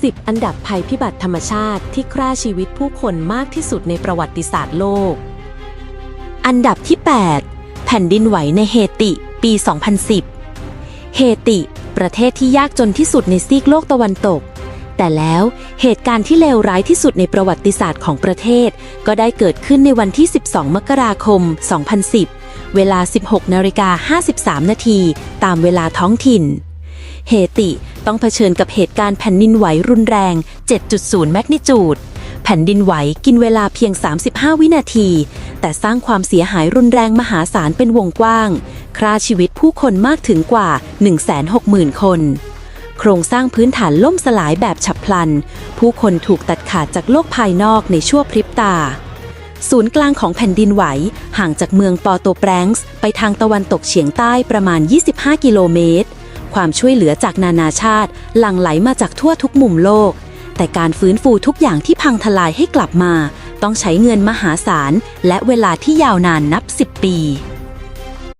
10 อันดับภัยพิบัติธรรมชาติที่ฆ่าชีวิตผู้คนมากที่สุดในประวัติศาสตร์โลก อันดับที่ 8 แผ่นดินไหวในเฮติ ปี 2010 เฮติ ประเทศที่ยากจนที่สุดในซีกโลกตะวันตก แต่แล้วเหตุการณ์ที่เลวร้ายที่สุดในประวัติศาสตร์ของประเทศ ก็ได้เกิดขึ้นในวันที่ 12 มกราคม 2010 เวลา 16นาฬิกา53 นาที ตามเวลาท้องถิ่น เฮติ ต้องเผชิญกับเหตุการณ์แผ่นดินไหวรุนแรง 7.0 แมกนิจูด แผ่นดินไหวกินเวลาเพียง 35 วินาที แต่สร้างความเสียหายรุนแรงมหาศาลเป็นวงกว้างฆ่าชีวิตผู้คนมากถึงกว่า 160,000 คน โครงสร้างพื้นฐานล่มสลายแบบฉับพลัน ผู้คนถูกตัดขาดจากโลกภายนอกในชั่วพริบตาศูนย์กลางของแผ่นดินไหว ห่างจากเมืองปอโตแปรงส์ไปทางตะวันตกเฉียงใต้ประมาณ 25 กิโลเมตร ความช่วยเหลือจากนานาชาติ หลั่งไหลมาจากทั่วทุกมุมโลก แต่การฟื้นฟูทุกอย่างที่พังทลายให้กลับมา ต้องใช้เงินมหาศาล และเวลาที่ยาวนานนับ 10 ปี